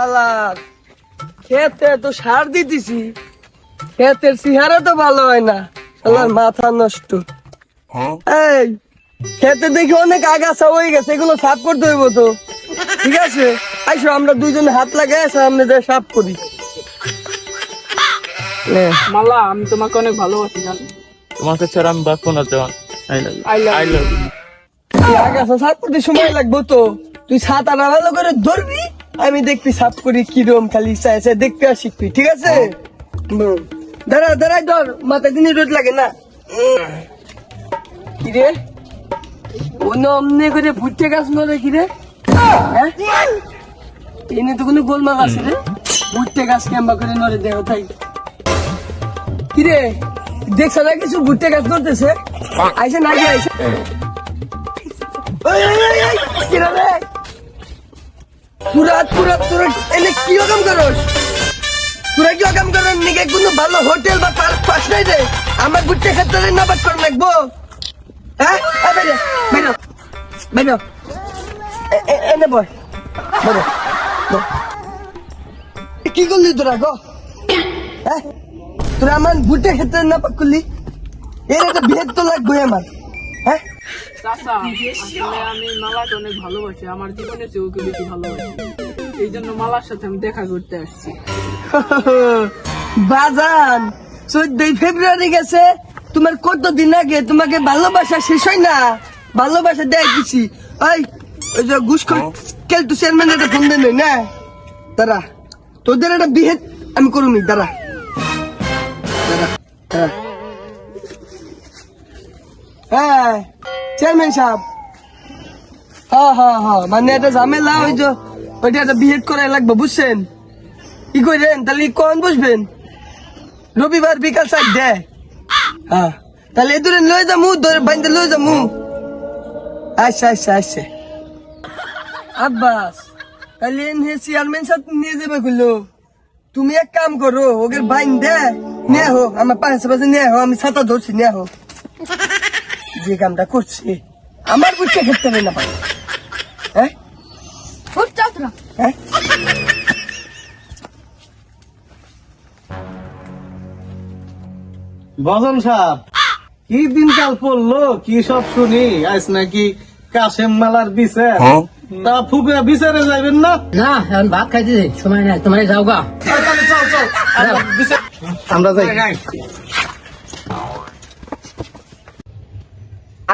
হালার খেতে তো সার দিতেছি। চেহারা তো ভালো হয় না। শালার মাথা নষ্ট। এই খেতে দেখি অনেক আগাছা হয়ে গেছে এগুলো সাফ করতে হইব তো। ঠিক আছে? আইসো আমরা দুইজনে হাত লাগাই সামনে দিয়ে সাফ করি। মালা আমি তোমাকে অনেক ভালোবাসি জানো। তোমাকে ছাড়া আমি বাঁচবো না জন। I love I I love আগাছা সাফ করতে সময় লাগবো তো। তুই ছাতাটা ভালো করে ধরবি। আমি দেখবি সাফ করি কিরম খালি ইচ্ছা আছে দেখতে আর শিখবি ঠিক আছে? দাঁড়া দাঁড়াই ধর মাথা দিনে রোদ লাগে না। কিরে? অন্য অমনে করে ভুট্টে গাছ নড়ে কিরে? হ্যাঁ? এনে তো কোনো গোলমাল আছে রে। ভুট্টে গাছ কেম্বা করে নড়ে দেহ তাই। কিরে? দেখছ না কিছু? ভুট্টে গাছ নড়তেছে? আইসে না কি আইসে। ওই, ওই, ওই, ওই, কিরে রে? পুরা পুরা পুরা এনে কি রকম করস? তোরা কি রকম করেন নিকে কোনো ভালো হোটেল বা পার্ক পাস নাই রে। আমার বুটে ক্ষেত্রে নাবাদ করে রাখব হ্যাঁ? এনে বয় কি করলি তোরা গো? হ্যাঁ? তোরা আমার বুটে ক্ষেত্রে নাপাক করলি? এর একটা ভেদ তো লাগবে আমার। চাচা আসলে আমি মালাকে অনেক ভালোবাসি আমার জীবনে চেয়ে ওকে বেশি ভালোবাসি। এই জন্য মালার সাথে আমি দেখা করতে আসছি। বাজান চোদ্দই ফেব্রুয়ারি গেছে তোমার কত দিন আগে তোমাকে ভালোবাসা শেষ হয় না? ভালোবাসা দেয় দিছি। ওই ওই যে ঘুষখোর কেলটু চেয়ারম্যান একটা ফোন দেন না? দাঁড়া তোদের একটা বিহে আমি করুনি দাঁড়া, দাঁড়া। হ্যাঁ চেয়ারম্যান সাহেব। হ্যাঁ হ্যাঁ হ্যাঁ মানে একটা ঝামেলা, ওই যে ওইটা একটা বিহেড করাই লাগবে, বুঝছেন? কি করেন তাহলে কখন বসবেন রবিবার বিকাল চারটে। হ্যাঁ তাহলে এদুরে লয়ে যামু ধরে বাইন্দে লয়ে যামু। আচ্ছা আচ্ছা আচ্ছা। আব্বাস, তাহলে এনে চেয়ারম্যান সাথে নিয়ে যাবে খুললো তুমি এক কাম করো, ওকে বাইন দে নিয়ে হো আমার পাশে পাশে নিয়ে হো আমি ছাতা ধরছি, নিয়ে হো যে কামটা করছি আমার বুঝতে করতে হবে না হ্যাঁ? হ্যাঁ? সাহেব কি দিনকাল পড়ল? কি সব শুনি? আজ নাকি কাশেম মালার বিচার। তা ফুকে বিচারে যাইবেন না? না এখন ভাত খাইতে সময় নাই তোমার যাও গা। আমরা যাই।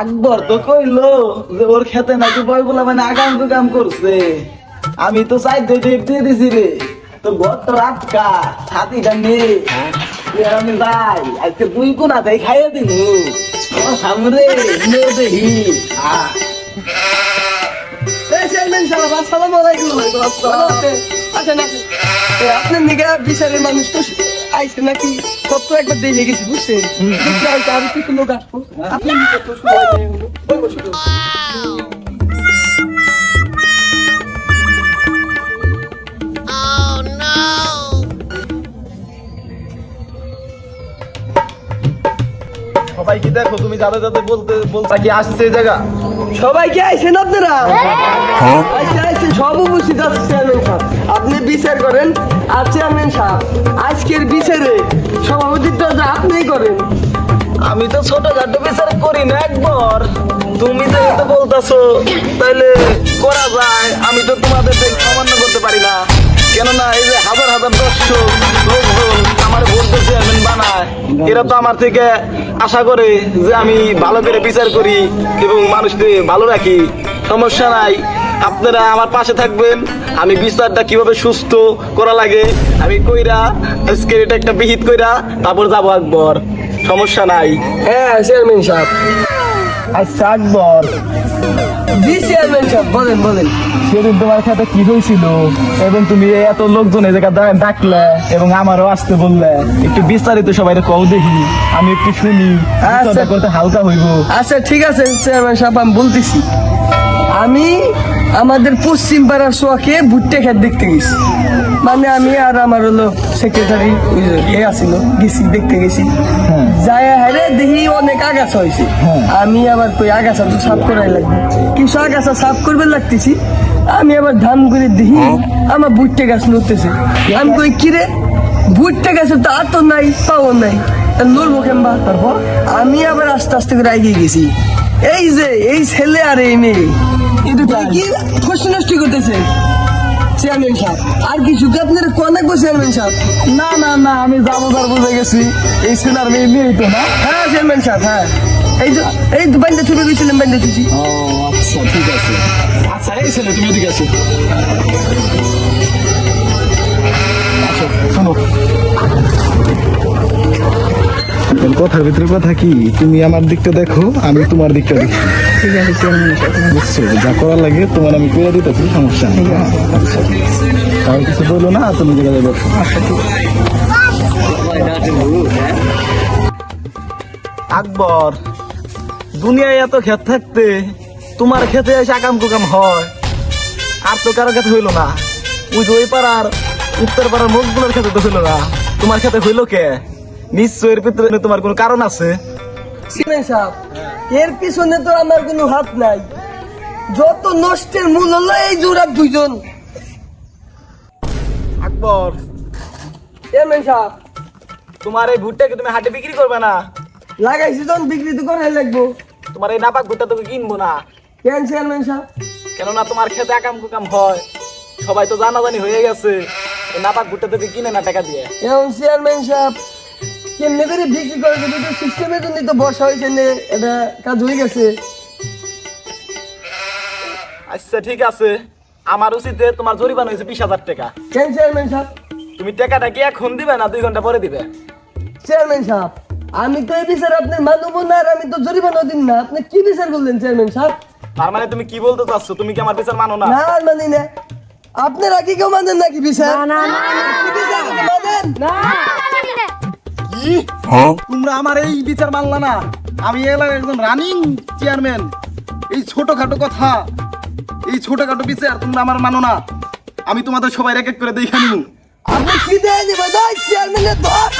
আকবর, তো কইলো যে ওর খেতে নাকি বই বলা মানে আগাম কাম করছে। আমি তো চাই দিয়ে দিয়ে দিছি রে। তো ঘর তো রাতকা, ছাতি ডান্ডি আমি যাই, আজকে দুই কোনা তাই খাইয়ে দিল সামনে নিয়ে দেখি আপনার নিগা বিচারের মানুষ তো আইসে নাকি? সব তো একবার দেখে গেছি বুঝছেন? দেখতে হয়তো আরও কিছু লোক আসব। আপনি। সবাই কি দেখো তুমি যাদের যাদের বলতে বলতে কি আসছে এই জায়গা? সবাই কি আইসেন আপনারা? আচ্ছা সব উপস্থিত আপনি বিচার করেন আর চেয়ারম্যান সাহেব, আজকের বিচারে সভাপতিত্ব যে আপনিই করেন। আমি তো ছোটখাটো বিচার করি না একবার। তুমি তো এত বলতেছো তাহলে করা যায়। আমি তো তোমাদের দেখে অমান্য করতে পারি না। কেননা এই যে হাজার হাজার দর্শক, লোকজন আমার ভোট চেয়ারম্যান বানায়, এরা তো আমার থেকে আশা করে যে আমি ভালো করে বিচার করি এবং মানুষদের ভালো রাখি। সমস্যা নাই। আপনারা আমার পাশে থাকবেন। আমি বিচারটা কীভাবে সুস্থ করা লাগে? আমি কইরা আজকে এটা একটা বিহিত কইরা তারপর যাব একবার সমস্যা নাই। হ্যাঁ চেয়ারম্যান সাহেব। আচ্ছা আকবর জি চেয়ারম্যান সাহেব বলেন বলেন। সেদিন তোমার সাথে কি হয়েছিল? এবং তুমি এত লোকজন এই জায়গা ডাকলে এবং আমারও আসতে বললে। একটু বিস্তারিত সবাই কও দেখি। আমি একটু শুনি। আচ্ছা। করতে হালকা হইব। আচ্ছা ঠিক আছে চেয়ারম্যান সাহেব আমি বলতেছি। আমি আমাদের পশ্চিম পাড়ার শোয়াকে ভুট্টে খেত দেখতে গেছি। মানে আমি আর আমার হলো সেক্রেটারি এ আসিল গেছি দেখতে গেছি। যায় দেখি অনেক আগাছা হয়েছে। আমি আবার কই আগাছা তো সাফ করাই লাগবে। কিছু আগাছা সাফ করবে লাগতেছি। আমি আবার ধান করে দেখি আমার ভুট্টে গাছ নড়তেছে। আমি কই কিরে ভুট্টে গাছে তো আতো নাই পাও নাই। নড়বো কেমবা? তারপর আমি আবার আস্তে আস্তে করে এগিয়ে গেছি। এই যে এই ছেলে আর এই মেয়ে। কি প্রশ্ন নষ্ট করতেছে? চেয়ারম্যান সাহেব। আর কিছু কি আপনার কনাকবো চেয়ারম্যান সাহেব? না না না আমি যাব যার বুঝে গেছি। এই সিনার মেয়ে নিয়েই তো না? হ্যাঁ চেয়ারম্যান সাহেব হ্যাঁ। এই তো এই তো বান্ধে ছবি গেছিলাম বান্ধে ছুটি। ও আচ্ছা ঠিক আছে। আচ্ছা এই ছেলে তুমি এদিকে আসো। আচ্ছা শোনো। কথার ভিতরে কথা কি? তুমি আমার দিকটা দেখো আমি তোমার দিকটা দেখি। ঠিক আছে বুঝছ? যা করা লাগে তোমার আমি করে দিতেছি সমস্যা নেই। আচ্ছা। তাহলে কিছু বলো না তুমি জায়গায় বসো আকবর দুনিয়ায় এত ক্ষেত থাকতে তোমার খেতে এসে আকাম কুকাম হয়। আর তো কারও খেতে হইল না। ওই যে ওই পাড়ার উত্তর পাড়ার মুখগুলোর খেতে তো হইল না। তোমার খেতে হইল কে? নিশ্চয় এর ভিতরে তোমার কোনো কারণ আছে। এর পিছনে তো আমার কোনো হাত নাই। যত নষ্টের মূল হলো এই জোড়া দুইজন। আকবর। চেয়ারম্যান সাহেব। তোমার এই ভুট্টাকে তুমি হাটে বিক্রি করবে না? লাগাইছি তখন বিক্রি তো করাই লাগবো। তোমার এই নাপাক ভুট্টা তোকে কিনবো না? কেন চেয়ারম্যান সাহেব? কেননা তোমার খেতে আকাম কুকাম হয়। সবাই তো জানাজানি হয়ে গেছে। এই নাপাক ভুট্টা তোকে কিনে না টাকা দিয়ে। এখন চেয়ারম্যান সাহেব কেমনে করে বিক্রি করে তো সিস্টেমের তো বর্ষা হয়েছে নে, এটা কাজ হয়ে গেছে আচ্ছা ঠিক আছে আমার উচিতে তোমার জরিমানা হয়েছে বিশ হাজার টাকা কেন চেয়ারম্যান সাহেব তুমি টাকাটা কি এখন দিবে না দুই ঘণ্টা পরে দিবে চেয়ারম্যান সাহেব আমি তো এই বিচার আপনার মানবো না আর আমি তো জরিমানা দিন না আপনি কি বিচার করলেন চেয়ারম্যান সাহেব তার মানে তুমি কি বলতে চাচ্ছ তুমি কি আমার বিচার মানো না না মানি না আপনারা কি কেউ মানেন নাকি বিচার না না মানেন না কি তোমরা আমার এই বিচার মানলা না। আমি এলাকার একজন রানিং চেয়ারম্যান এই ছোটখাটো কথা। এই ছোটখাটো বিচার তোমরা আমার মানো না। আমি তোমাদের সবাই এক এক করে দেখে নিব। আমি কি চেয়ারম্যানের দশ